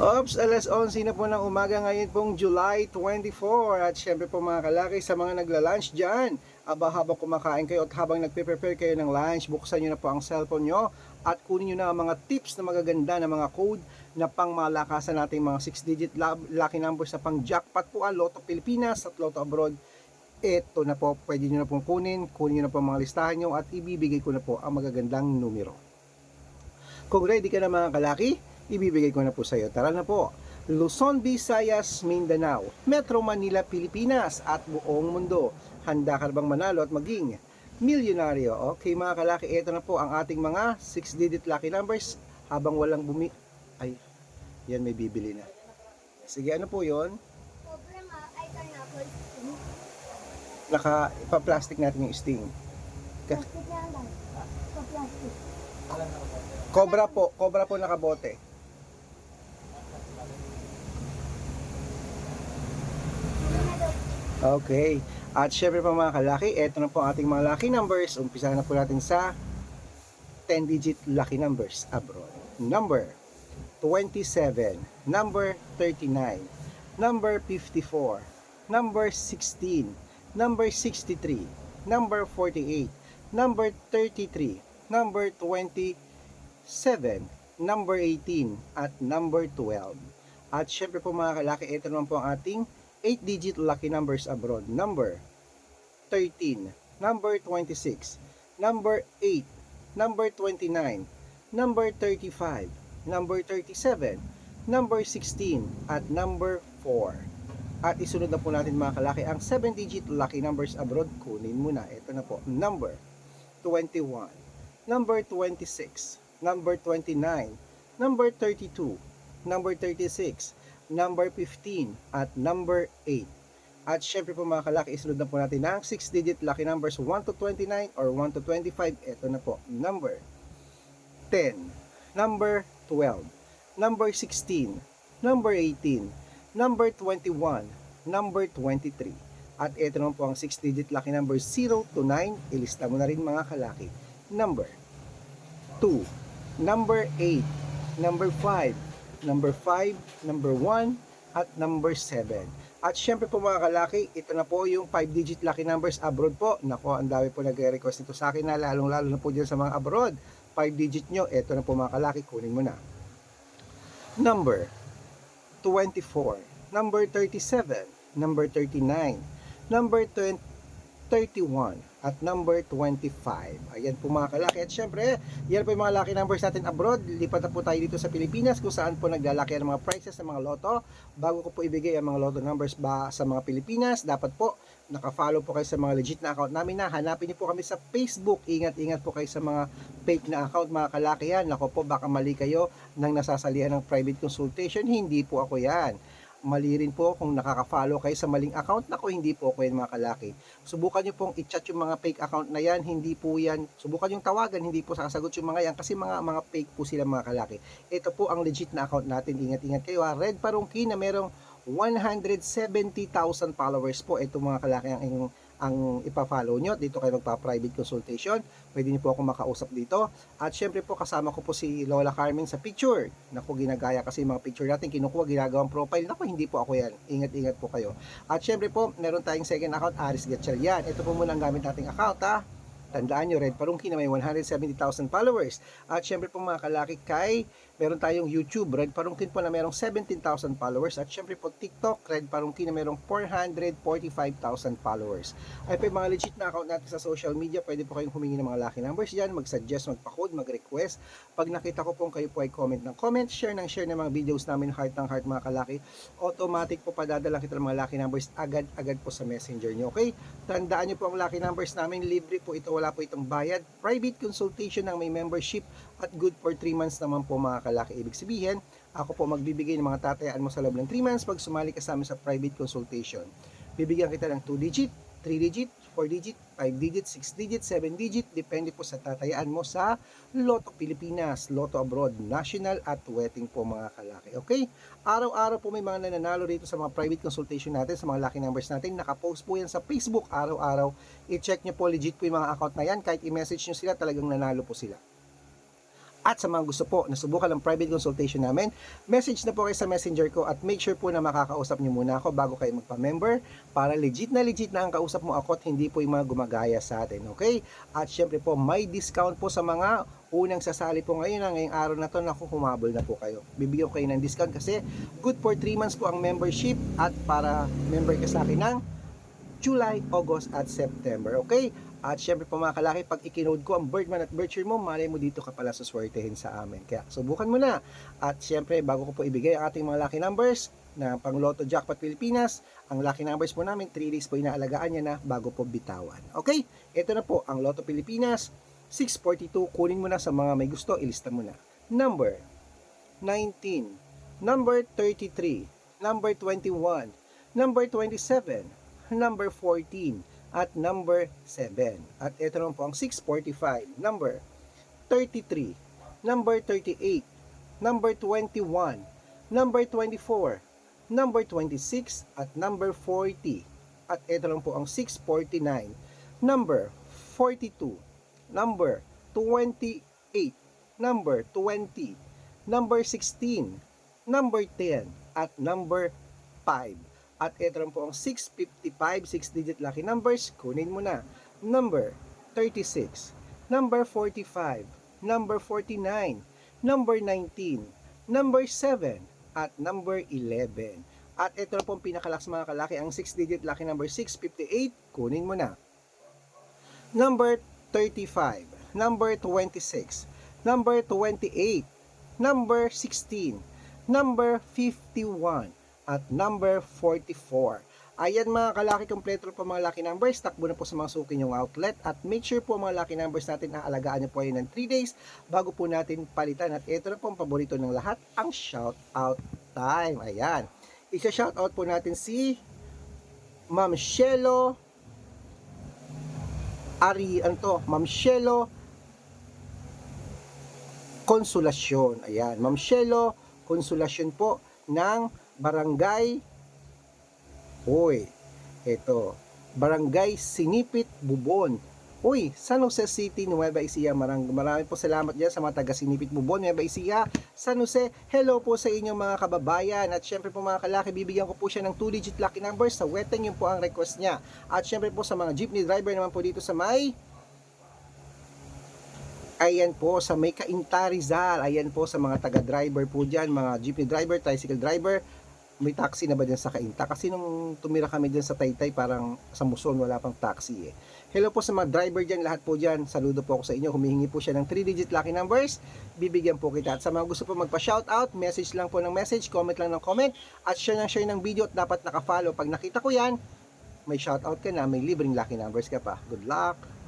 Ops, alas 11 na po ng umaga ngayon pong July 24 at syempre po mga kalaki sa mga nagla-lunch dyan aba habang kumakain kayo at habang nagpe-prepare kayo ng lunch buksan nyo na po ang cellphone nyo at kunin nyo na ang mga tips na magaganda na mga code na pang malakasan nating mga 6 digit lucky numbers na pang jackpot po ang Lotto Pilipinas at Lotto Abroad. Ito na po pwede nyo na pong kunin kunin nyo na po ang mga listahan nyo at ibibigay ko na po ang magagandang numero. Kung ready ka na mga kalaki, ibibigay ko na po sa iyo. Tara na po. Luzon, Visayas, Mindanao, Metro Manila, Pilipinas at buong mundo. Handa ka bang manalo at maging milyonaryo? Okay mga kalaki, ito na po ang ating mga 6-digit lucky numbers habang walang bumi... Ay, yan may bibili na. Sige, ano po yon? Naka, ipa-plastic natin yung sting. Plastic. Cobra po, cobra po nakabote. Ano na daw? Okay. At syempre pa mga kalaki, eto na po ang ating mga lucky numbers. Umpisa na po natin sa 10-digit lucky numbers abroad. Number 27, number 39, number 54, number 16, number 63, number 48, number 33, number 27, number 18, at number 12. At syempre po mga kalaki, ito naman po ang ating 8-digit lucky numbers abroad. Number 13, number 26, number 8, number 29, number 35, number 37, number 16, at number 4. At isunod na po natin mga kalaki ang 7-digit lucky numbers abroad. Kunin mo na. Ito na po. Number 21, number 26, number 29, number 32, number 36, number 15, at number 8. At syempre po mga kalaki, isunod na po natin ang 6-digit lucky numbers 1 to 29 or 1 to 25. Ito na po. Number 10, number 12, number 16, number 18, number 21, number 23. At ito naman po ang 6-digit lucky number 0 to 9. Ilista mo na rin mga kalaki. Number 2, number 8, number 5, number 5, number 1, at number 7. At syempre po mga kalaki, ito na po yung 5-digit lucky numbers abroad po. Nako, ang dami po nagre-request nito sa akin na lalong-lalo na po dyan sa mga abroad. 5-digit nyo, ito na po mga kalaki, kunin mo na. Number 24, number 37, number 39, number 20, 31, at number 25. Ayan po mga kalaki. At syempre, yan po yung mga lucky numbers natin abroad. Lipat na po tayo dito sa Pilipinas kung saan po naglalaki ang mga prices ng mga loto. Bago ko po ibigay ang mga loto numbers ba sa mga Pilipinas, dapat po naka-follow po kayo sa mga legit na account namin na hanapin niyo po kami sa Facebook. Ingat-ingat po kayo sa mga fake na account mga kalaki yan. Nako po, baka mali kayo nang nasasalihan ng private consultation. Hindi po ako yan mali rin po kung nakaka-follow kayo sa maling account. Nako, hindi po ako yan mga kalaki. Subukan nyo pong i-chat yung mga fake account na yan. Hindi po yan. Subukan yung tawagan. Hindi po sasagot yung mga yan. Kasi mga mga fake po sila mga kalaki. Ito po ang legit na account natin. Ingat-ingat kayo ha. Red Parungki na merong 170,000 followers po. Ito mga kalaki ang inyong ang ipa-follow nyo. Dito kayo magpa-private consultation. Pwede niyo po ako makausap dito. At syempre po kasama ko po si Lola Carmen sa picture. Naku, ginagaya kasi mga picture natin. Kinukuha, ginagawang profile. Naku, hindi po ako yan. Ingat-ingat po kayo. At syempre po, meron tayong second account, Aris Gatchalian. Ito po muna ang gamit nating account ha. Tandaan nyo, Red Parungki na may 170,000 followers. At syempre po mga kalaki kay, meron tayong YouTube, Red Parungkin po na merong 17,000 followers. At syempre po TikTok, Red Parungkin na merong 445,000 followers. Ay yung mga legit na account natin sa social media, pwede po kayong humingi ng mga lucky numbers dyan, mag-suggest, magpa-code, mag-request. Pag nakita ko pong kayo po ay comment ng comment, share ng share ng mga videos namin, heart ng heart mga kalaki, automatic po padadala kita ng mga lucky numbers agad-agad po sa messenger nyo. Okay? Tandaan nyo po ang lucky numbers namin, libre po ito, wala po itong bayad. Private consultation ng may membership at good for 3 months naman po mga kalaki. Ibig sabihin, ako po magbibigay ng mga tatayaan mo sa loob ng 3 months pag sumali ka sa amin sa private consultation. Bibigyan kita ng 2 digit, 3 digit, 4 digit, 5 digit, 6 digit, 7 digit, depende po sa tatayaan mo sa Lotto Pilipinas, Lotto Abroad, National at Wedding po mga kalaki. Okay? Araw-araw po may mga nananalo rito sa mga private consultation natin, sa mga lucky numbers natin. Nakapost po yan sa Facebook araw-araw. I-check nyo po legit po yung mga account na yan. Kahit i-message nyo sila, talagang nanalo po sila. At sa mga gusto po na subukan ng private consultation namin, message na po kayo sa messenger ko at make sure po na makakausap niyo muna ako bago kayo magpa-member para legit na legit na ang kausap mo ako at hindi po yung mga gumagaya sa atin, okay? At syempre po, may discount po sa mga unang sasali po ngayon na ngayong araw na to, naku, humabol na po kayo. Bibigyan ko kayo ng discount kasi good for 3 months po ang membership at para member ka sa akin ng July, August at September, okay? At syempre po mga kalaki, pag ikinode ko ang Birdman at Bircher mo, malay mo dito ka pala suswertehin sa amin. Kaya subukan mo na. At syempre, bago ko po ibigay ang ating mga lucky numbers na pang Lotto Jackpot Pilipinas, ang lucky numbers po namin, 3 days po inaalagaan niya na bago po bitawan. Okay? Ito na po ang Lotto Pilipinas, 642. Kunin mo na sa mga may gusto, ilista mo na. Number 19, number 33, number 21, number 27, number 14, at number 7. At ito naman po ang 645, number 33, number 38, number 21, number 24, number 26, at number 40. At ito lang po ang 649, number 42, number 28, number 20, number 16, number 10, at number 5. At ito lang po ang 655, 6-digit lucky numbers. Kunin mo na. Number 36, number 45, number 49, number 19, number 7, at number 11. At ito lang po ang pinakalakas mga kalaki, ang 6-digit lucky number 658. Kunin mo na. Number 35, number 26, number 28, number 16, number 51, at number 44. Ayan mga kalaki, kompleto po mga lucky numbers. Takbo na po sa mga suki yung outlet. At make sure po mga lucky numbers natin na alagaan nyo po yun ng 3 days bago po natin palitan. At ito na po ang paborito ng lahat, ang shout out time. Ayan. Isa-shout out po natin si Ma'am Shelo Ari, ano to? Ma'am Shelo Konsolasyon. Ayan, Ma'am Shelo Konsolasyon po ng Barangay Uy, ito. Barangay Sinipit Bubon. Uy, San Jose City, Nueva Ecija. Marang, marami po salamat dyan sa mga taga Sinipit Bubon, Nueva Ecija. San Jose, hello po sa inyong mga kababayan. At syempre po mga kalaki, bibigyan ko po siya ng 2-digit lucky number sa weteng yun po ang request niya. At syempre po sa mga jeepney driver naman po dito sa may Ayan po sa may Kainta Rizal. Ayan po sa mga taga-driver po dyan, mga jeepney driver, tricycle driver. May taxi na ba dyan sa Kainta? Kasi nung tumira kami dyan sa Taytay, parang sa Muson, wala pang taxi eh. Hello po sa mga driver dyan, lahat po dyan. Saludo po ako sa inyo. Humihingi po siya ng 3-digit lucky numbers. Bibigyan po kita. At sa mga gusto po magpa-shoutout, message lang po ng message, comment lang ng comment, at share ng share ng video at dapat nakafollow. Pag nakita ko yan, may shoutout ka na, may libreng lucky numbers ka pa. Good luck!